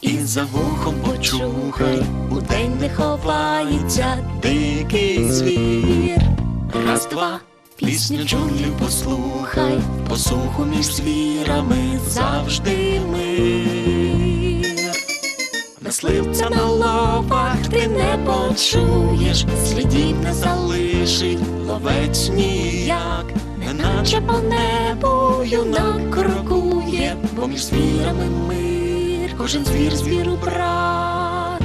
і за вухом почухай, у день не ховається дикий звір. Раз, два, пісню джунглів послухай, посуху між звірами завжди мир. Мисливця на лапах ти не почуєш, слідів не залишить ловець ніяк, неначе по небу юнак крокує, бо між звірами мир, кожен звір звіру брат.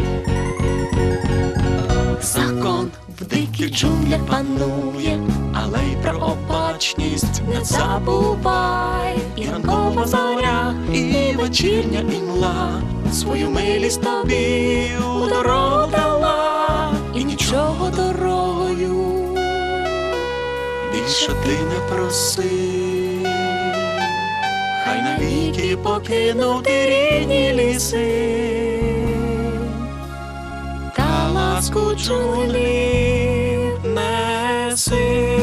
Закон в диких джунглях панує, але й про обачність не забувай. І ранкова зоря, і вечірня імла свою милість тобі у дорогу дала, і нічого дорогою більше ти не проси. Хай навіки покинути рідні ліси та ласку джунглів неси.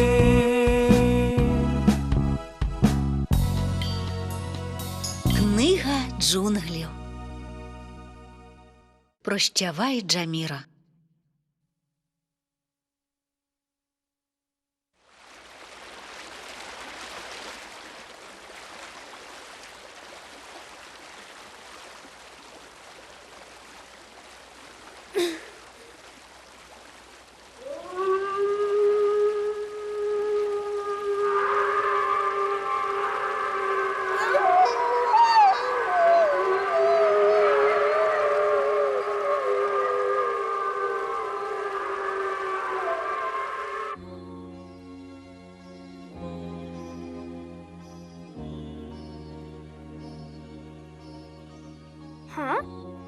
Книга джунглів. Прощавай, Джаміра.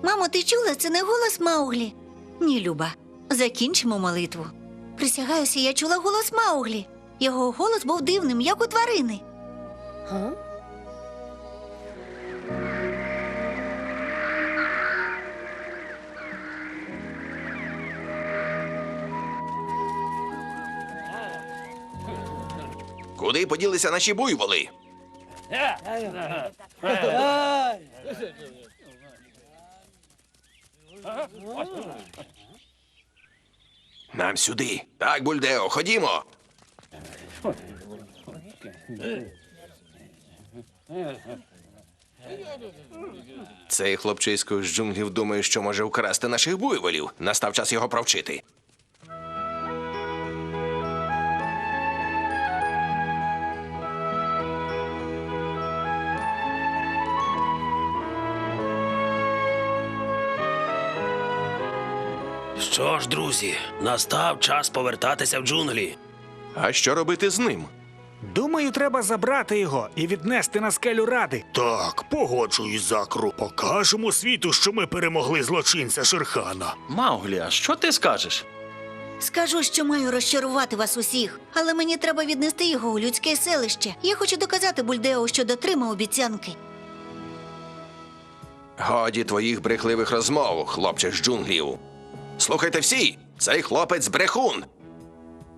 Мамо, ти чула, це не голос Мауглі? Ні, Люба. Закінчимо молитву. Присягаюся, я чула голос Мауглі. Його голос був дивним, як у тварини. Куди поділися наші буйволи? Нам сюди. Так, Бульдео, ходімо. Цей хлопчисько з джунглів думає, що може вкрасти наших буйволів. Настав час його провчити. Що ж, друзі, настав час повертатися в джунглі. А що робити з ним? Думаю, треба забрати його і віднести на скелю ради. Так, погоджуюсь, Закру. Покажемо світу, що ми перемогли злочинця Шерхана. Мауглі, а що ти скажеш? Скажу, що маю розчарувати вас усіх, але мені треба віднести його у людське селище. Я хочу доказати Бульдео, що дотримав обіцянки. Годі твоїх брехливих розмов, хлопче з джунглів. Слухайте всі, цей хлопець брехун.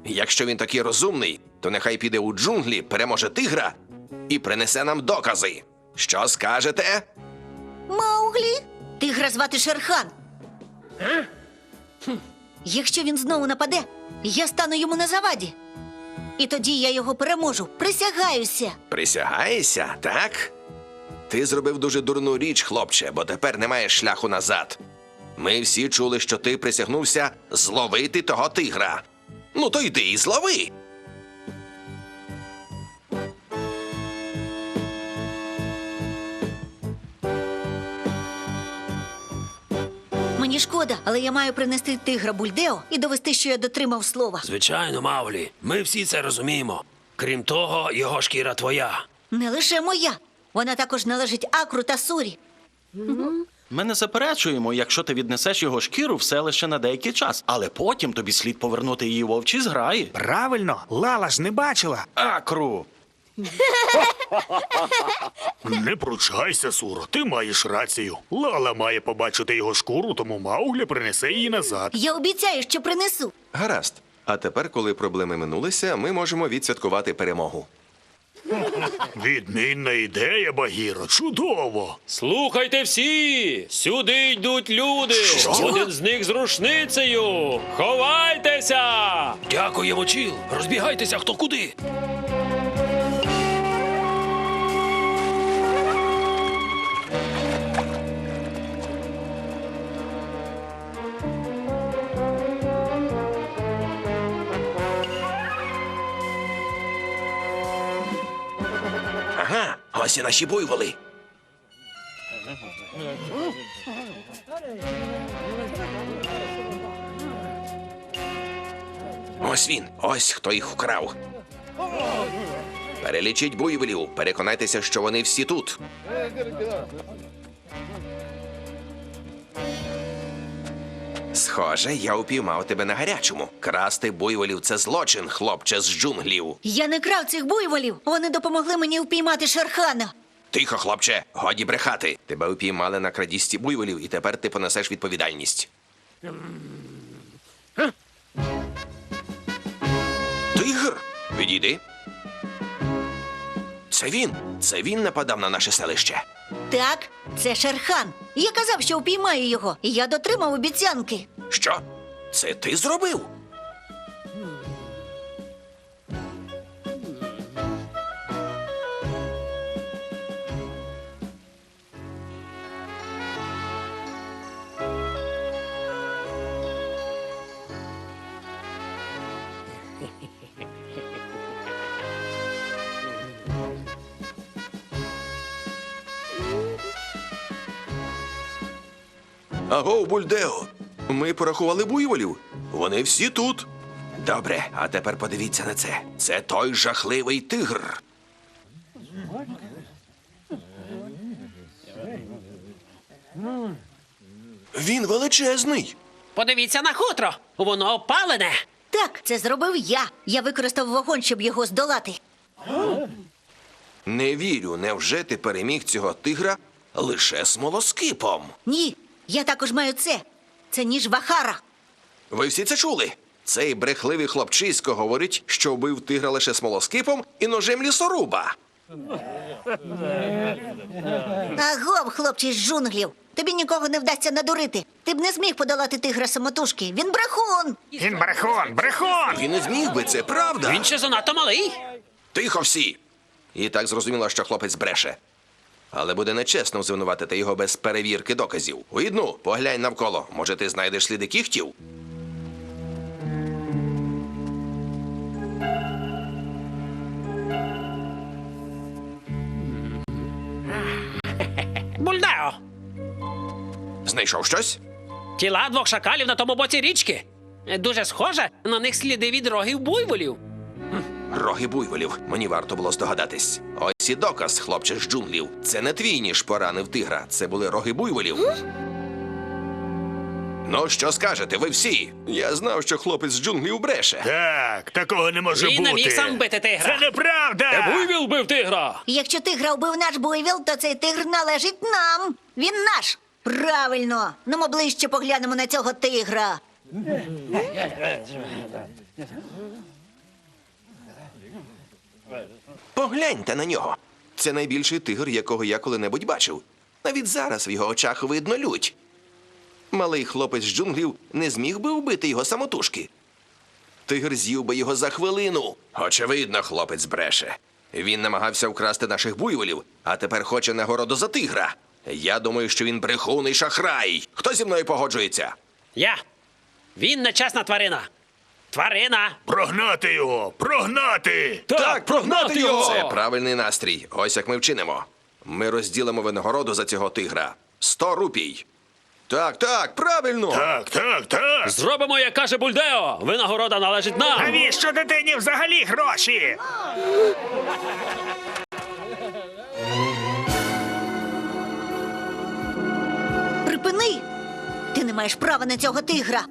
Якщо він такий розумний, то нехай піде у джунглі, переможе тигра і принесе нам докази. Що скажете? Мауглі? Тигра звати Шерхан. Якщо він знову нападе, я стану йому на заваді. І тоді я його переможу. Присягаюся. Присягаєшся, так? Ти зробив дуже дурну річ, хлопче, бо тепер немає шляху назад. Ми всі чули, що ти присягнувся зловити того тигра. Ну, то йди і злови. Мені шкода, але я маю принести тигра Бульдео і довести, що я дотримав слова. Звичайно, Мавлі, ми всі це розуміємо. Крім того, його шкіра твоя. Не лише моя. Вона також належить Акру та Сурі. Ми не заперечуємо, якщо ти віднесеш його шкіру в селище на деякий час, але потім тобі слід повернути її вовчі зграї. Правильно, Лала ж не бачила. Акру! Не пручайся, Суро, ти маєш рацію. Лала має побачити його шкуру, тому Мауглі принесе її назад. Я обіцяю, що принесу. Гаразд. А тепер, коли проблеми минулися, ми можемо відсвяткувати перемогу. Відмінна ідея, Багіро, чудово. Слухайте всі! Сюди йдуть люди! Один з них з рушницею! Ховайтеся! Дякуємо, Чіл. Розбігайтеся хто куди. Ага, наші буйволи. Ось він, ось хто їх вкрав. Перелічіть буйволів, переконайтеся, що вони всі тут. Схоже, я упіймав тебе на гарячому. Красти буйволів це злочин, хлопче з джунглів. Я не крав цих буйволів. Вони допомогли мені впіймати Шерхана. Тихо, хлопче, годі брехати. Тебе упіймали на крадісті буйволів, і тепер ти понесеш відповідальність. Тигр, відійди. Це він. Це він нападав на наше селище. Так, це Шерхан. Я казав, що впіймаю його, і я дотримав обіцянки. Що? Це ти зробив? Аго, Бульдео, ми порахували буйволів. Вони всі тут. Добре, а тепер подивіться на це. Це той жахливий тигр. Він величезний. Подивіться на хутро. Воно опалене. Так, це зробив я. Я використав вогонь, щоб його здолати. Не вірю, невже ти переміг цього тигра лише смолоскипом? Ні, я також маю це. Це ніж Вахара. Ви всі це чули? Цей брехливий хлопчисько говорить, що вбив тигра лише смолоскипом і ножем лісоруба. Агов, хлопче з джунглів. Тобі нікого не вдасться надурити. Ти б не зміг подолати тигра самотужки. Він брехун. Він брехун, брехун! Він не зміг би, це правда. Він ще занадто малий. Тихо всі. І так зрозуміло, що хлопець бреше. Але буде нечесно звинуватити його без перевірки доказів. Уїдну, поглянь навколо. Може, ти знайдеш сліди кігтів? Бульдео. Знайшов щось? Тіла двох шакалів на тому боці річки. Дуже схоже, на них сліди від рогів буйволів. Роги буйволів. Мені варто було здогадатись. Ось і доказ, хлопче з джунглів. Це не твій ніж поранив тигра. Це були роги буйволів. Ну, що скажете, ви всі? Я знав, що хлопець з джунглів бреше. Так, такого не може Він бути. не міг сам бити тигра. Це неправда! Буйвіл бив тигра! Якщо тигра вбив наш буйвіл, то цей тигр належить нам. Він наш. Правильно. Ну ми ближче поглянемо на цього тигра. Погляньте на нього. Це найбільший тигр, якого я коли-небудь бачив. Навіть зараз в його очах видно лють. Малий хлопець з джунглів не зміг би вбити його самотужки. Тигр з'їв би його за хвилину. Очевидно, хлопець бреше. Він намагався вкрасти наших буйволів, а тепер хоче нагороду за тигра. Я думаю, що він брехун і шахрай. Хто зі мною погоджується? Я. Він нечесна тварина. Тварина. Прогнати його! Прогнати! Так, прогнати його! Це правильний настрій. Ось як ми вчинимо. Ми розділимо винагороду за цього тигра. Сто рупій. Так, так, правильно. Так, так, так. Зробимо, як каже Бульдео! Винагорода належить нам! Навіщо дитині взагалі гроші? Припини! Ти не маєш права на цього тигра.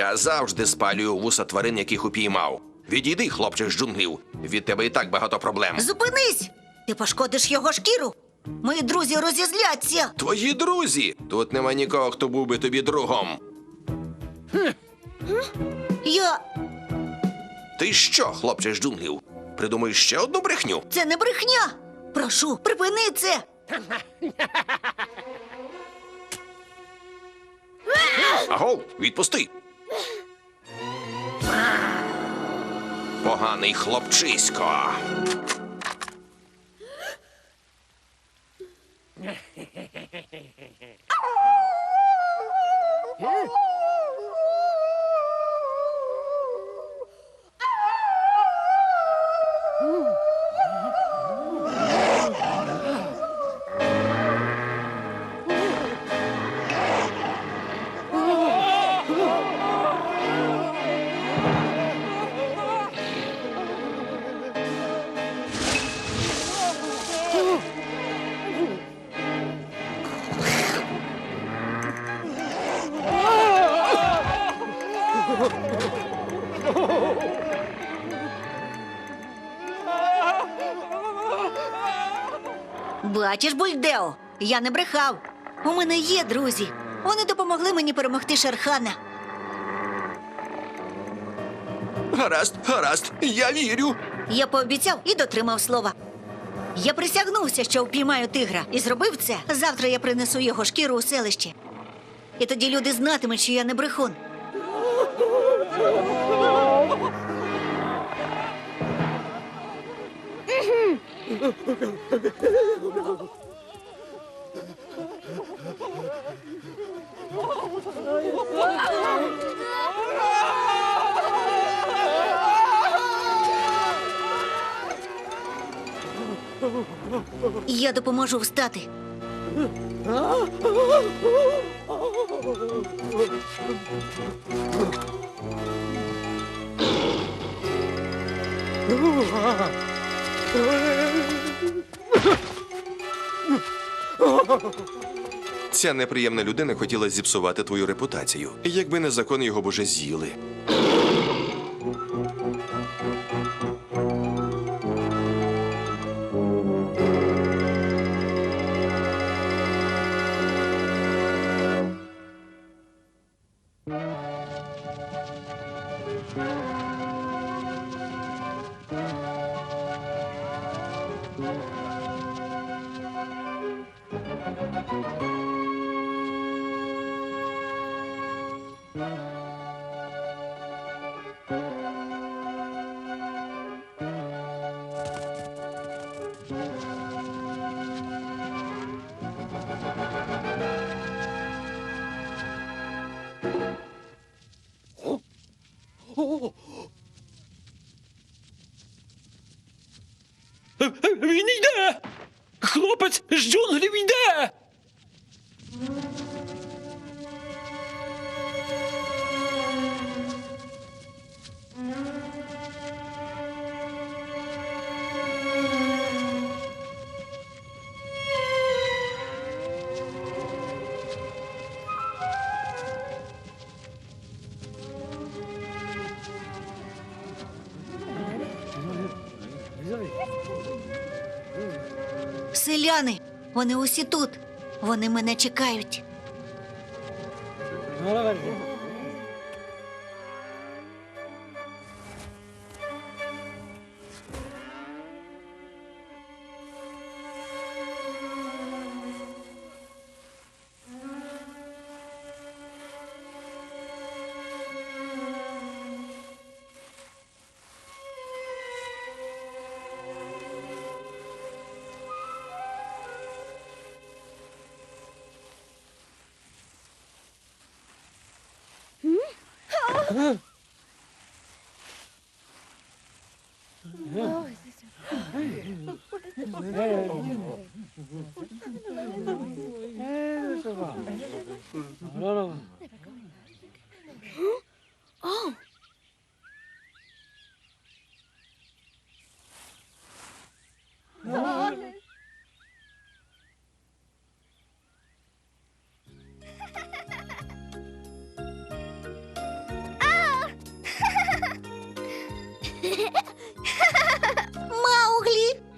Я завжди спалюю вуса тварин, яких упіймав. Відійди, хлопче з джунглів. Від тебе і так багато проблем. Зупинись! Ти пошкодиш його шкіру. Мої друзі розізляться. Твої друзі. Тут нема нікого, хто був би тобі другом. Я. Ти що, хлопче з джунглів? придумаєш ще одну брехню. Це не брехня. Прошу, припини це. Агов, відпусти. Поганий хлопчисько. Бачиш, Бульдео, я не брехав. У мене є друзі. Вони допомогли мені перемогти Шерхана. Гаразд, гаразд, я вірю. Я пообіцяв і дотримав слова. Я присягнувся, що впіймаю тигра, і зробив це. Завтра я принесу його шкіру у селище. І тоді люди знатимуть, що я не брехун. Я допоможу встати. Ця неприємна людина хотіла зіпсувати твою репутацію. Якби не закон, його б уже з'їли. Він Хлопець з джунглів йде! Вони усі тут. Вони мене чекають. Мауглі!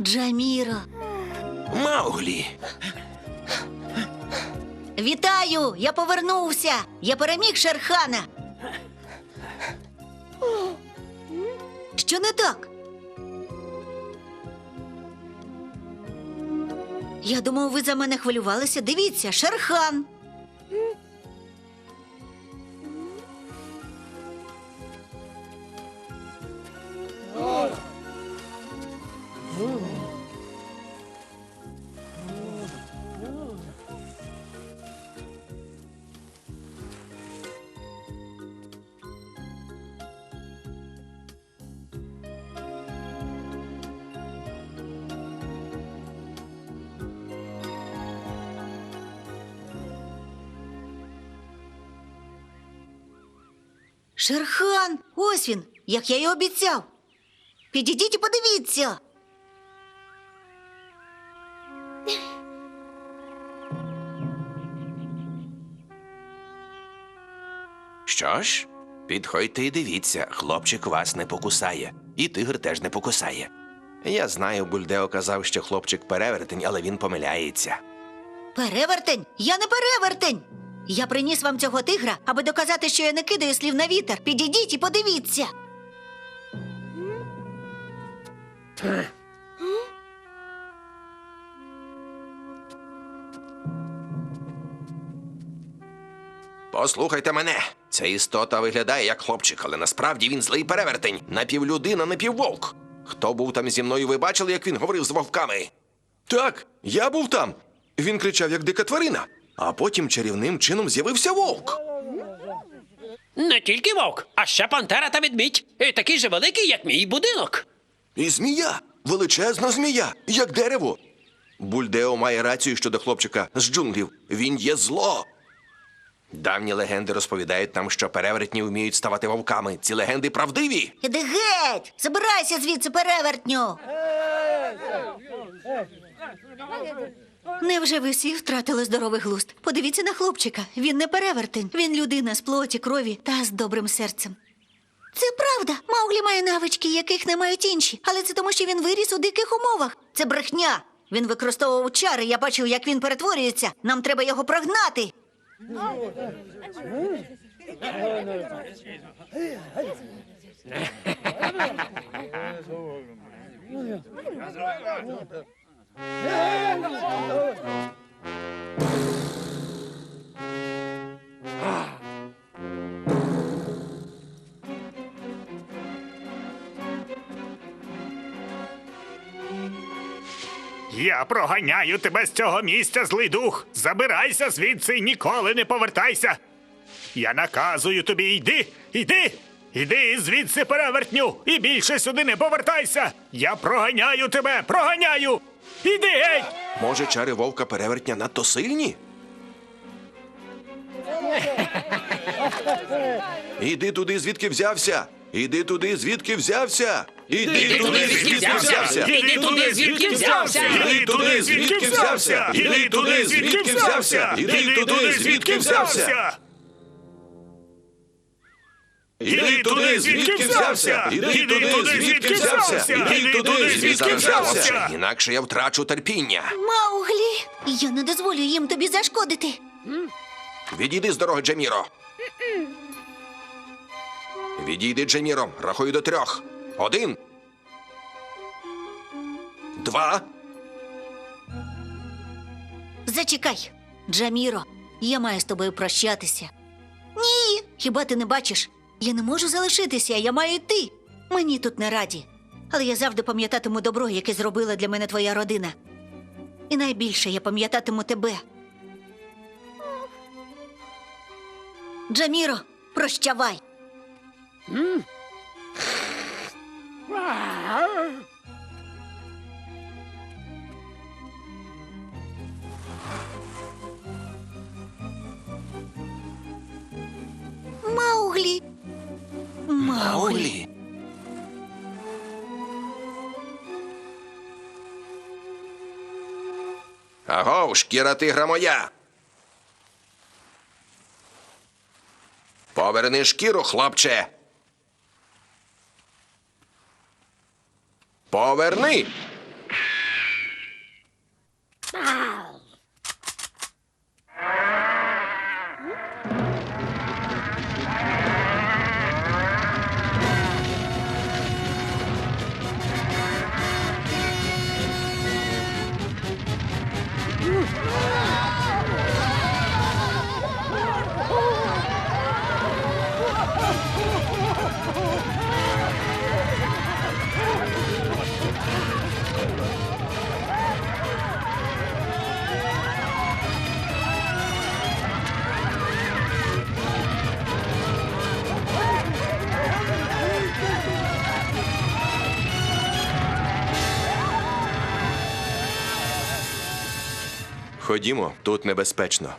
Джаміро. Мауглі. Вітаю! Я повернувся! Я переміг Шерхана. Що не так? Я думав, ви за мене хвилювалися. Дивіться, Шерхан. Шерхан! Ось він, як я й обіцяв. Підійдіть і подивіться. Що ж, підходьте і дивіться, хлопчик вас не покусає, і тигр теж не покусає. Я знаю, Бульдео казав, що хлопчик перевертень, але він помиляється. Перевертень? Я не перевертень. Я приніс вам цього тигра, аби доказати, що я не кидаю слів на вітер. Підійдіть і подивіться. Послухайте мене. Ця істота виглядає як хлопчик, але насправді він злий перевертень, напівлюдина, напіввовк. Хто був там зі мною, ви бачили, як він говорив з вовками? Так, я був там. Він кричав, як дика тварина, а потім чарівним чином з'явився вовк. Не тільки вовк, а ще пантера та ведмідь. І такий же великий, як мій будинок. І змія, величезна змія, як дерево. Бульдео має рацію щодо хлопчика з джунглів. Він є зло. Давні легенди розповідають нам, що перевертні вміють ставати вовками. Ці легенди правдиві. Іди геть! Забирайся звідси, перевертню! Невже ви всі втратили здоровий глузд? Подивіться на хлопчика. Він не перевертень. Він людина з плоті, крові та з добрим серцем. Це правда. Мауглі має навички, яких не мають інші. Але це тому, що він виріс у диких умовах. Це брехня. Він використовував чари. Я бачив, як він перетворюється. Нам треба його прогнати. Я проганяю тебе з цього місця, злий дух. Забирайся звідси і ніколи не повертайся. Я наказую тобі, йди, йди, йди звідси перевертню, і більше сюди не повертайся. Я проганяю тебе, проганяю. Іди геть! Може, чари вовка перевертня надто сильні? Іди туди, звідки взявся. Іди туди, звідки взявся. Іди туди, звідки взявся. Іди туди, звідки взявся. Іди туди, звідки взявся. Іди туди, звідки взявся. Іди туди, звідки взявся. Іди туди, звідки взявся. Іди туди, звідки взявся. Іди туди, звідки взявся. Інакше я втрачу терпіння. Мауглі! Я не дозволю їм тобі зашкодити. Відійди з дороги, Джеміро. Відійди, Джеміро. Рахую до трьох. Один. Два. Зачекай, Джаміро, я маю з тобою прощатися. Ні, хіба ти не бачиш? Я не можу залишитися, я маю йти. Мені тут не раді. Але я завжди пам'ятатиму добро, яке зробила для мене твоя родина. І найбільше я пам'ятатиму тебе. Джаміро, прощавай. Мауглі. Мауглі. Агов, шкіра тигра моя. Поверни шкіру, хлопче. Поверни. Ходімо, тут небезпечно.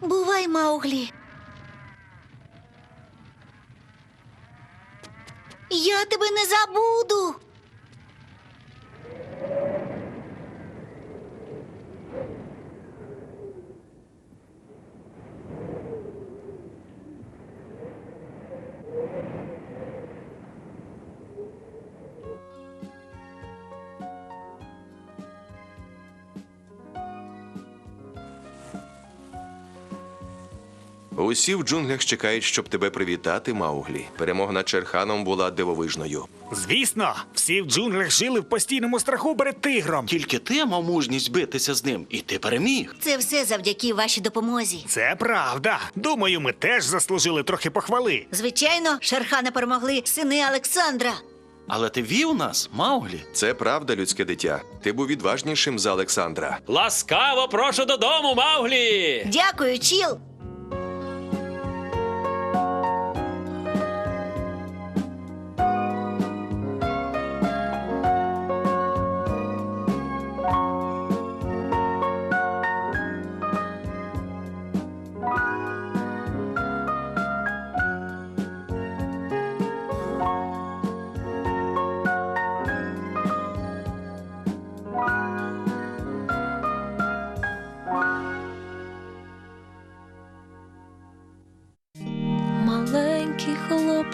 Бувай, Мауглі. Я тебе не забуду. Усі в джунглях чекають, щоб тебе привітати, Мауглі. Перемога над Черханом була дивовижною. Звісно, всі в джунглях жили в постійному страху перед тигром. Тільки ти мав мужність битися з ним, і ти переміг. Це все завдяки вашій допомозі. Це правда. Думаю, ми теж заслужили трохи похвали. Звичайно, Шерхана перемогли сини Олександра. Але ти вів нас, Мауглі. Це правда, людське дитя. Ти був відважнішим за Олександра. Ласкаво прошу додому, Мауглі! Дякую, Чіл.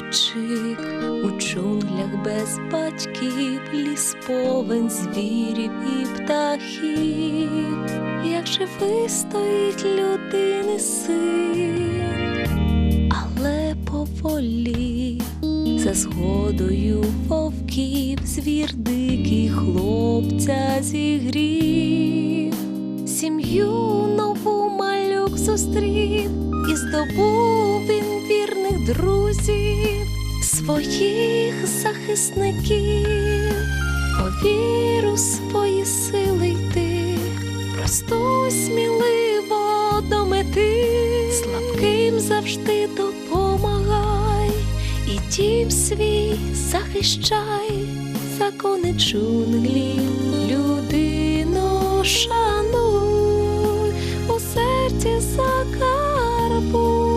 Хлопчик у джунглях без батьків, ліс повен звірів і птахів, як же вистоїть людини син, але поволі за згодою вовків звір дикий хлопця зігрів, сім'ю нову малюк зустрів і здобув він вірних друзів, своїх захисників, по віру свої сили йти, просто сміливо до мети, слабким завжди допомагай, і дім свій захищай, закони джунглі, людину шануй, у серці закарбуй.